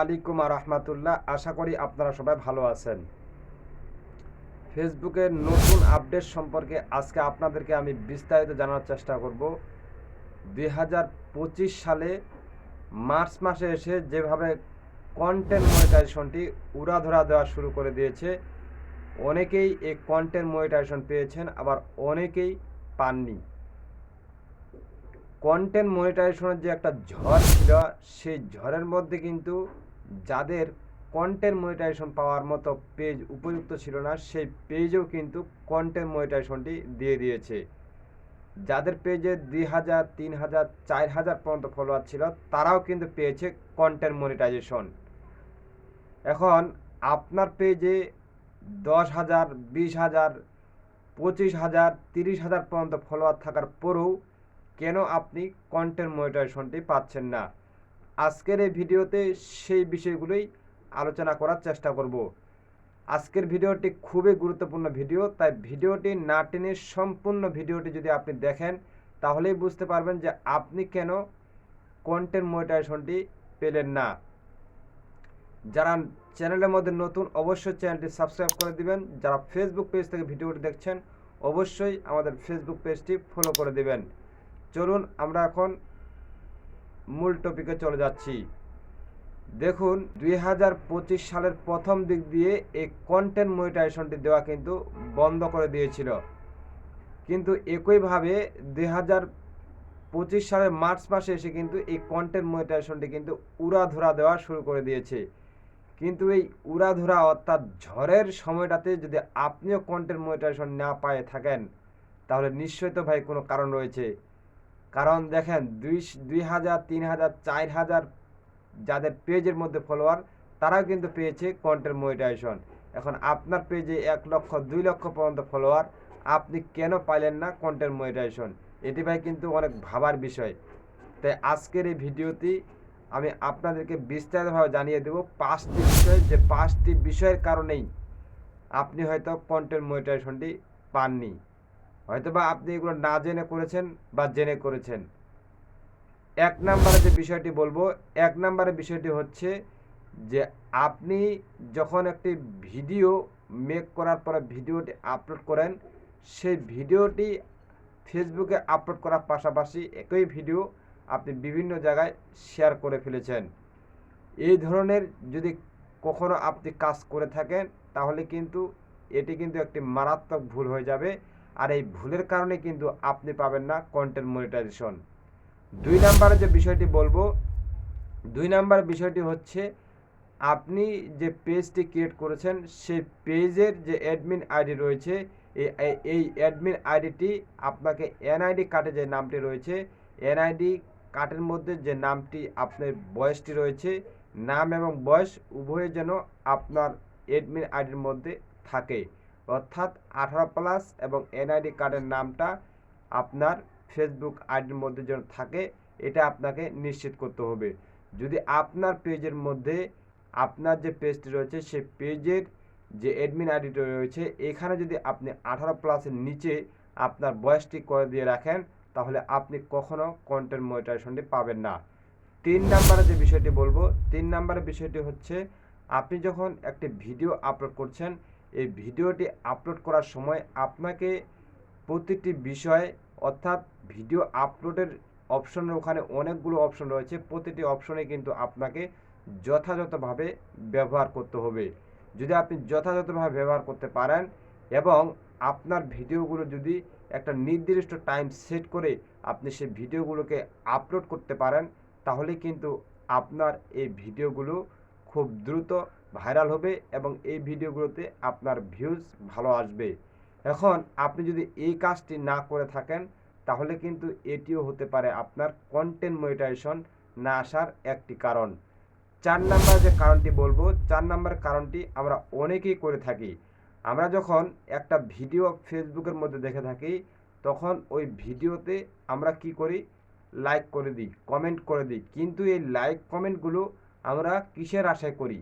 আলাইকুম রহমতুল্লাহ। আশা করি আপনারা সবাই ভালো আছেন। ফেসবুকের নতুন আপডেট সম্পর্কে আজকে আপনাদেরকে আমি বিস্তারিত জানার চেষ্টা করব। দুই হাজার পঁচিশ সালে মার্চ মাসে এসে যেভাবে কন্টেন্ট মনিটাইজেশনটি উড়াধরা দেওয়া শুরু করে দিয়েছে, অনেকেই এই কন্টেন্ট মনিটাইজেশন পেয়েছেন, আবার অনেকেই পাননি। কন্টেন্ট মনিটাইজেশনের যে একটা ঝড় ছিল, সেই ঝড়ের মধ্যে কিন্তু যাদের কন্টেন্ট মনিটাইজেশন পাওয়ার মতো পেজ উপযুক্ত ছিল না, সেই পেজেও কিন্তু কন্টেন্ট মনিটাইজেশনটি দিয়ে দিয়েছে। যাদের পেজে দুই হাজার, তিন হাজার, চার হাজার পর্যন্ত ফলোয়ার ছিল, তারাও কিন্তু পেয়েছে কন্টেন্ট মনিটাইজেশন এখন আপনার পেজে দশ হাজার, বিশ হাজার, পঁচিশ হাজার, তিরিশ হাজার পর্যন্ত ফলোয়ার থাকার পরেও কেন আপনি কন্টেন্ট মনিটাইজেশনটি পাচ্ছেন না? আজকের এই ভিডিওতে সেই বিষয়গুলোই আলোচনা করার চেষ্টা করব। আজকের ভিডিওটি খুবই গুরুত্বপূর্ণ ভিডিও, তাই ভিডিওটি না টেনে সম্পূর্ণ ভিডিওটি যদি আপনি দেখেন, তাহলেই বুঝতে পারবেন যে আপনি কেন কন্টেন্ট মনিটাইজেশনটি পেলেন না। যারা চ্যানেলের মধ্যে নতুন, অবশ্যই চ্যানেলটি সাবস্ক্রাইব করে দিবেন। যারা ফেসবুক পেজ থেকে ভিডিওটি দেখছেন, অবশ্যই আমাদের ফেসবুক পেজটি ফলো করে দিবেন। চলুন আমরা এখন মূল টপিকে চলে যাচ্ছি। দেখুন, দুই হাজার পঁচিশ সালের প্রথম দিক দিয়ে এই কন্টেন্ট মনিটাইজেশনটি দেওয়া কিন্তু বন্ধ করে দিয়েছিল। কিন্তু একইভাবে দুই পঁচিশ সালের মার্চ মাসে এসে কিন্তু এই কন্টেন্ট মনিটাইজেশনটি কিন্তু উড়াধুরা দেওয়া শুরু করে দিয়েছে। কিন্তু এই উড়াধুরা অর্থাৎ ঝড়ের সময়টাতে যদি আপনিও কন্টেন্ট মনিটাইজেশন না পায়ে থাকেন, তাহলে নিশ্চয়ই তো ভাই কোনো কারণ রয়েছে। কারণ দেখেন দুই দুই হাজার, তিন হাজার, চার হাজার যাদের পেজের মধ্যে ফলোয়ার তারাও কিন্তু পেয়েছে কন্টেন্ট মনিটাইজেশন এখন আপনার পেজে এক লক্ষ, দুই লক্ষ পর্যন্ত ফলোয়ার আপনি কেন পাইলেন না কন্টেন্ট মনিটাইজেশন এটি ভাই কিন্তু অনেক ভাবার বিষয়। তাই আজকের এই ভিডিওটি আমি আপনাদেরকে বিস্তারিতভাবে জানিয়ে দেব পাঁচটি বিষয়, যে পাঁচটি বিষয়ের কারণেই আপনি হয়তো কন্টেন্ট মনিটাইজেশনটি পাননি। হয়তো বা আপনি এগুলো না জেনে করেছেন বা জেনে করেছেন। এক নম্বরে যে বিষয়টি বলব, এক নম্বরে বিষয়টি হচ্ছে যে আপনি যখন একটি ভিডিও মেক করার পরে ভিডিওটি আপলোড করেন, সেই ভিডিওটি ফেসবুকে আপলোড করার পাশাপাশি একই ভিডিও আপনি বিভিন্ন জায়গায় শেয়ার করে ফেলেছেন। এই ধরনের যদি কখনো আপনি কাজ করে থাকেন, তাহলে কিন্তু এটি কিন্তু একটি মারাত্মক ভুল হয়ে যাবে। আর এই ভুলের কারণে কিন্তু আপনি পাবেন না কন্টেন্ট মনিটাইজেশন দুই নম্বরে যে বিষয়টি বলব, দুই নম্বর বিষয়টি হচ্ছে আপনি যে পেজটি ক্রিয়েট করেছেন, সেই পেজের যে অ্যাডমিন আইডি রয়েছে, এই এই অ্যাডমিন আইডিটি আপনাকে এনআইডি কার্ডে যে নামটি রয়েছে এনআইডি কার্ডের মধ্যে যে নামটি আপনার বয়সটি রয়েছে, নাম এবং বয়স উভয়ে যেন আপনার অ্যাডমিন আইডির মধ্যে থাকে। অর্থাৎ আঠারো প্লাস এবং এনআইডি কার্ডের নামটা আপনার ফেসবুক আইডির মধ্যে যেন থাকে, এটা আপনাকে নিশ্চিত করতে হবে। যদি আপনার পেজের মধ্যে আপনার যে পেজটি রয়েছে, সেই পেজের যে অ্যাডমিন আইডিটি রয়েছে, এখানে যদি আপনি আঠারো প্লাসের নিচে আপনার বয়সটি করে দিয়ে রাখেন, তাহলে আপনি কখনো কন্টেন্ট মনিটাইজেশনটি পাবেন না। তিন নম্বরে যে বিষয়টি বলব, তিন নম্বরের বিষয়টি হচ্ছে, আপনি যখন একটি ভিডিও আপলোড করছেন এই ভিডিওটি আপলোড করার সময় আপনাকে প্রতিটি বিষয়, অর্থাৎ ভিডিও আপলোডের অপশনের ওখানে অনেকগুলো অপশন রয়েছে। প্রতিটি অপশনে কিন্তু আপনাকে যথাযথভাবে ব্যবহার করতে হবে। যদি আপনি যথাযথভাবে ব্যবহার করতে পারেন এবং আপনার ভিডিওগুলো যদি একটা নির্দিষ্ট টাইম সেট করে আপনি সেই ভিডিওগুলোকে আপলোড করতে পারেন, তাহলে কিন্তু আপনার এই ভিডিওগুলো খুব দ্রুত ভাইরাল হবে এবং এই ভিডিওগুলোতে আপনার ভিউজ ভালো আসবে। এখন আপনি যদি এই কাজটি না করে থাকেন, তাহলে কিন্তু এটিও হতে পারে আপনার কন্টেন্ট মনিটাইজেশন না আসার একটি কারণ। চার নাম্বার যে কারণটি বলব, চার নাম্বার কারণটি আমরা অনেকেই করে থাকি। আমরা যখন একটা ভিডিও ফেসবুকের মধ্যে দেখে থাকি, তখন ওই ভিডিওতে আমরা কি করি? লাইক করে দিই কমেন্ট করে দিই। কিন্তু এই লাইক কমেন্টগুলো আমরা কিসের আশায় করি?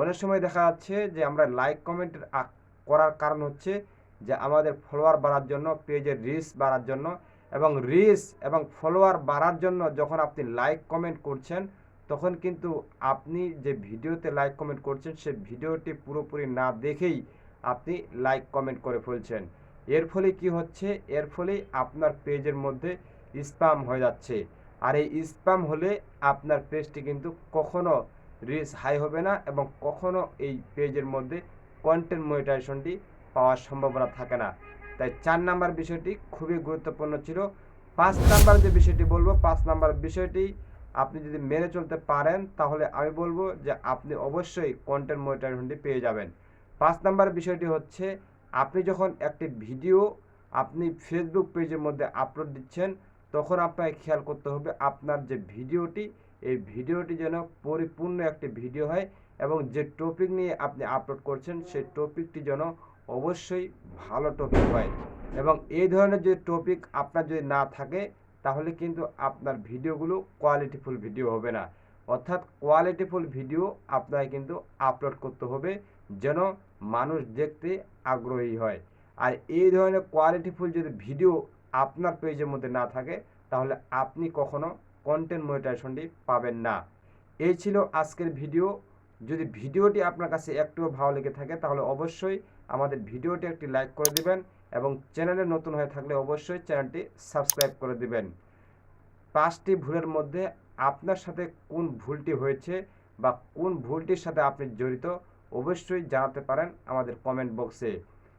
অনেক সময় দেখা যাচ্ছে যে আমরা লাইক কমেন্ট করার কারণ হচ্ছে যে আমাদের ফলোয়ার বাড়ার জন্য পেজের রিচ বাড়ার জন্য এবং রিচ এবং ফলোয়ার বাড়ার জন্য যখন আপনি লাইক কমেন্ট করছেন, তখন কিন্তু আপনি যে ভিডিওতে লাইক কমেন্ট করছেন, সে ভিডিওটি পুরোপুরি না দেখেই আপনি লাইক কমেন্ট করে ফেলছেন। এর ফলে কি হচ্ছে? এর ফলে আপনার পেজের মধ্যে স্প্যাম হয়ে যাচ্ছে। আর এই স্প্যাম হলে আপনার পেজটি কিন্তু কখনো রিচ হাই হবে না এবং কখনো এই পেজের মধ্যে কন্টেন্ট মনিটাইজেশনটি পাওয়ার সম্ভাবনা থাকে না। তাই চার নাম্বার বিষয়টি খুবই গুরুত্বপূর্ণ ছিল। পাঁচ নাম্বার যে বিষয়টি বলব, পাঁচ নাম্বার বিষয়টি আপনি যদি মেনে চলতে পারেন, তাহলে আমি বলব যে আপনি অবশ্যই কন্টেন্ট মনিটাইজেশনটি পেয়ে যাবেন। পাঁচ নাম্বার বিষয়টি হচ্ছে, আপনি যখন একটি ভিডিও আপনি ফেসবুক পেজের মধ্যে আপলোড দিচ্ছেন, তখন আপনাকে খেয়াল করতে হবে আপনার যে ভিডিওটি এই ভিডিওটি যেন পরিপূর্ণ একটি ভিডিও হয় এবং যে টপিক নিয়ে আপনি আপলোড করছেন, সেই টপিকটি যেন অবশ্যই ভালো টপিক হয় এবং এই ধরনের যে টপিক আপনার যদি না থাকে, তাহলে কিন্তু আপনার ভিডিওগুলো কোয়ালিটিফুল ভিডিও হবে না। অর্থাৎ কোয়ালিটিফুল ভিডিও আপনাকে কিন্তু আপলোড করতে হবে যেন মানুষ দেখতে আগ্রহী হয়। আর এই ধরনের কোয়ালিটিফুল যদি ভিডিও আপনার পেজের মধ্যে না থাকে, তাহলে আপনি কখনো কন্টেন্ট মনিটাইজেশনটি পাবেন না। এই ছিল আজকের ভিডিও। যদি ভিডিওটি আপনার কাছে একটুও ভালো লেগে থাকে, তাহলে অবশ্যই আমাদের ভিডিওটি একটি লাইক করে দিবেন এবং চ্যানেলে নতুন হয়ে থাকলে অবশ্যই চ্যানেলটি সাবস্ক্রাইব করে দিবেন। পাঁচটি ভুলের মধ্যে আপনার সাথে কোন ভুলটি হয়েছে বা কোন ভুলটির সাথে আপনি জড়িত, অবশ্যই জানাতে পারেন আমাদের কমেন্ট বক্সে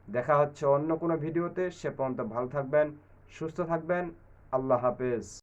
দেখা হচ্ছে অন্য কোনো ভিডিওতে। সে পর্যন্ত ভালো থাকবেন, সুস্থ থাকবেন। আল্লাহ হাফেজ।